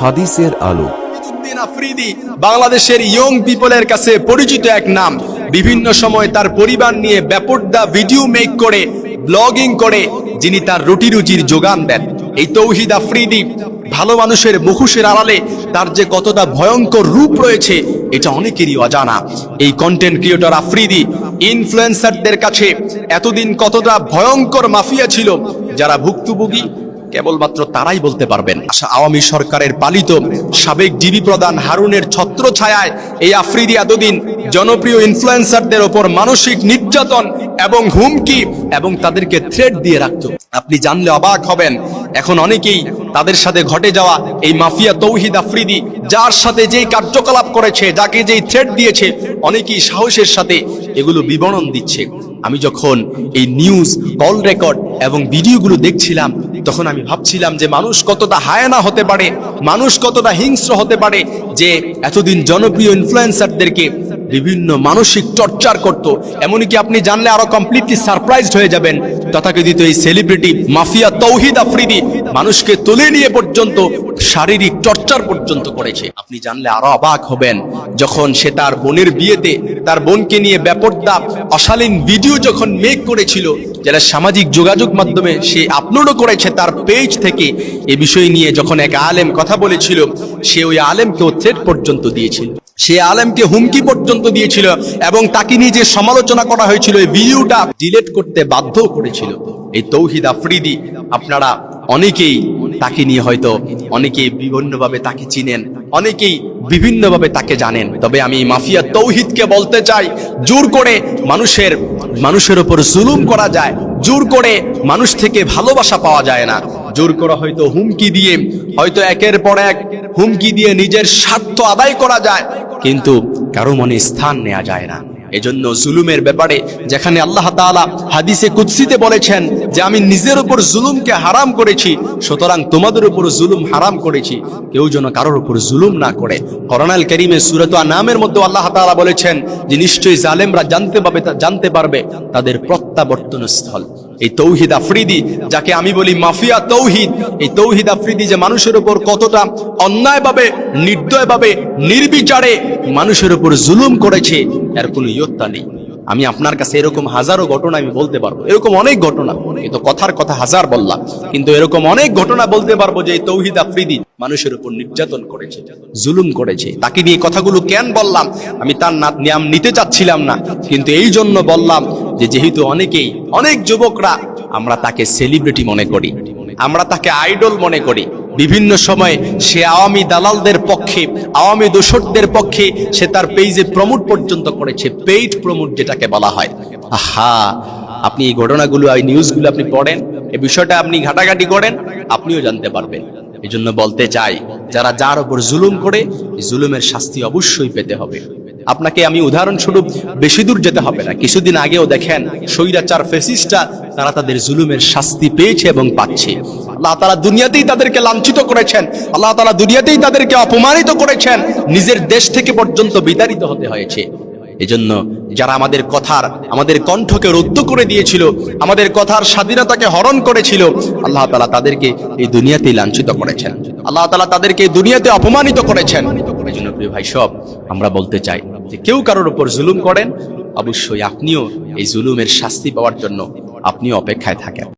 হাদিসের আলো। আফ্রিদি বাংলাদেশের ইয়ং পিপলের কাছে পরিচিত এক নাম। বিভিন্ন সময় তার পরিবার নিয়ে ব্যাপকদা ভিডিও মেক করে ব্লগিং করে, যিনি তার রুটি রুজির যোগান দেন। এই তৌহিদ আফ্রিদি ভালো মানুষের মুখোশের আড়ালে তার যে কতটা ভয়ঙ্কর রূপ রয়েছে, এটা অনেকেরই অজানা। এই কন্টেন্ট ক্রিয়েটর আফ্রিদি ইনফ্লুয়েন্সারদের কাছে এতদিন কতটা ভয়ঙ্কর মাফিয়া ছিল, যারা ভুক্তভোগী কেবলমাত্র তারাই বলতে পারবেন। আশা আওয়ামী সরকারের পালিত সাবেক ডিবি প্রধান হারুনের ছত্র ছায়ায় এই আফ্রিদি এতদিন জনপ্রিয় ইনফ্লুয়েন্সারদের ওপর মানসিক নির্যাতন এবং হুমকি এবং তাদেরকে থ্রেড দিয়ে রাখত। আপনি জানলে অবাক হবেন, এখন অনেকেই তাদের সাথে ঘটে যাওয়া এই মাফিয়া তৌহিদ আফ্রিদি, যার সাথে যেই কার্যকলাপ করেছে, যাকে যেই থ্রেড দিয়েছে, অনেকেই সাহসের সাথে এগুলো বিবরণ দিচ্ছে। আমি যখন এই নিউজ কল রেকর্ড এবং ভিডিওগুলো দেখছিলাম তখন আমি ভাবছিলাম যে মানুষ কতটা হায়ানা হতে পারে, মানুষ কতটা হিংস্র হতে পারে যে এতদিন জনপ্রিয় ইনফ্লুয়েন্সারদেরকে বিভিন্ন মানসিক টর্চার করত। এমনকি আপনি জানলে আরও কমপ্লিটলি সারপ্রাইজড হয়ে যাবেন। তথাকথিত এই সেলিব্রিটি মাফিয়া তৌহিদ আফ্রিদি মানুষকে তুলে নিয়ে পর্যন্ত, শারীরিক টর্চার পর্যন্ত করেছে। আপনি জানলে আরও অবাক হবেন যখন সে তার বোনের বিয়েতে তার বোনকে নিয়ে ব্যাপকটা অশালীন ভিডিও যখন মেক করেছিল যারা সামাজিক যোগাযোগ মাধ্যমে সে আপলোডও করেছে তার পেজ থেকে, এ বিষয় নিয়ে যখন এক আলেম কথা বলেছিল, সে ওই আলেমকে থ্রেট পর্যন্ত দিয়েছিল। সে আলেমকে হুমকি পর্যন্ত দিয়েছিল এবং তাকে নিয়ে যে সমালোচনা করা হয়েছিল, এই ভিডিওটা ডিলেট করতে বাধ্য করেছিল। এই তৌহিদ আফ্রিদি, আপনারা অনেকেই তাকে নিয়ে হয়তো অনেকেই বিভিন্নভাবে তাকে চিনেন, অনেকেই বিভিন্নভাবে তাকে জানেন। তবে আমি মাফিয়া তৌহিদকে বলতে চাই, জোর করে মানুষের মানুষের ওপর জুলুম করা যায়, জোর করে মানুষ থেকে ভালোবাসা পাওয়া যায় না। জোর করে হয়তো হুমকি দিয়ে, হয়তো একের পর এক হুমকি দিয়ে নিজের স্বার্থ আদায় করা যায়, কিন্তু কারও মনে স্থান নেওয়া যায় না। এজন্য জুলুমের ব্যাপারে যেখানে আল্লাহ তাআলা হাদিসে কুৎসিতে বলেছেন যে আমি নিজের উপর জুলুমকে হারাম করেছি, সুতরাং তোমাদের উপর জুলুম হারাম করেছি। কেউ যেন কারোর উপর জুলুম না করে। করোনাল করিমে সুরত নামের মধ্যে আল্লাহ তাআলা বলেছেন যে নিশ্চয়ই জালেমরা জানতে পাবে জানতে পারবে তাদের প্রত্যাবর্তন স্থল এই তৌহিদ আফ্রিদি, যাকে আমি বলি মাফিয়া তৌহিদ, এই তৌহিদ আফ্রিদি যে মানুষের উপর কতটা অন্যায়ভাবে, নির্দয়ভাবে, নির্বিচারে মানুষের উপর জুলুম করেছে এর কোনো ইয়ত্তা নেই। আমি আপনার কাছে এরকম হাজারো ঘটনা আমি বলতে পারব। এরকম অনেক ঘটনা। কিন্তু কথার কথা হাজার বললাম। কিন্তু এরকম অনেক ঘটনা বলতে পারব যে তৌহিদ আফ্রিদি মানুষের উপর নির্যাতন করেছে, জুলুম করেছে। তাকে নিয়ে কথাগুলো কেন বললাম? আমি তার নাম নিতে চাচ্ছিলাম না। কিন্তু এই জন্য বললাম যে যেহেতু অনেকেই, অনেক যুবকরা, আমরা তাকে সেলিব্রিটি মনে করি। আমরা তাকে আইডল মনে করি। বিভিন্ন সময় সে আওয়ামী দালালদের পক্ষে, আওয়ামী দোসরদের পক্ষে সে তার পেজে প্রমোট পর্যন্ত করেছে, পেইড প্রমোট যেটাকে বলা হয়। আহা, আপনি এই ঘটনাগুলো, এই নিউজগুলো আপনি পড়েন, এই বিষয়টা আপনি ঘাটাঘাটি করেন, আপনিও জানতে পারবেন। এই জন্য বলতে চাই, যারা যার উপর জুলুম করে জুলুমের শাস্তি অবশ্যই পেতে হবে। আপনাকে আমি উদাহরণস্বরূপ, বেশি দূর যেতে হবে না। কিছুদিন আগেও দেখেন, স্বৈরাচার ফেসিস্টরা তারা তাদের জুলুমের শাস্তি পেয়েছে এবং পাচ্ছে। আল্লাহ তালা দুনিয়াতেই তাদেরকে লাঞ্ছিত করেছেন। আল্লাহ তালা দুনিয়াতেই তাদেরকে অপমানিত করেছেন। নিজের দেশ থেকে পর্যন্ত বিতাড়িত হতে হয়েছে। এজন্য যারা আমাদের কথার, আমাদের কণ্ঠকে রুদ্ধ করে দিয়েছিল, আমাদের কথার স্বাধীনতাকে হরণ করেছিল, আল্লাহ তালা তাদেরকে এই দুনিয়াতেই লাঞ্ছিত করেছেন। আল্লাহ তালা তাদেরকে এই দুনিয়াতে অপমানিত করেছেন। এই জন্য প্রিয় ভাই সব, আমরা বলতে চাই যে কেউ কারোর উপর জুলুম করেন, অবশ্যই আপনিও এই জুলুমের শাস্তি পাওয়ার জন্য আপনিও অপেক্ষায় থাকেন।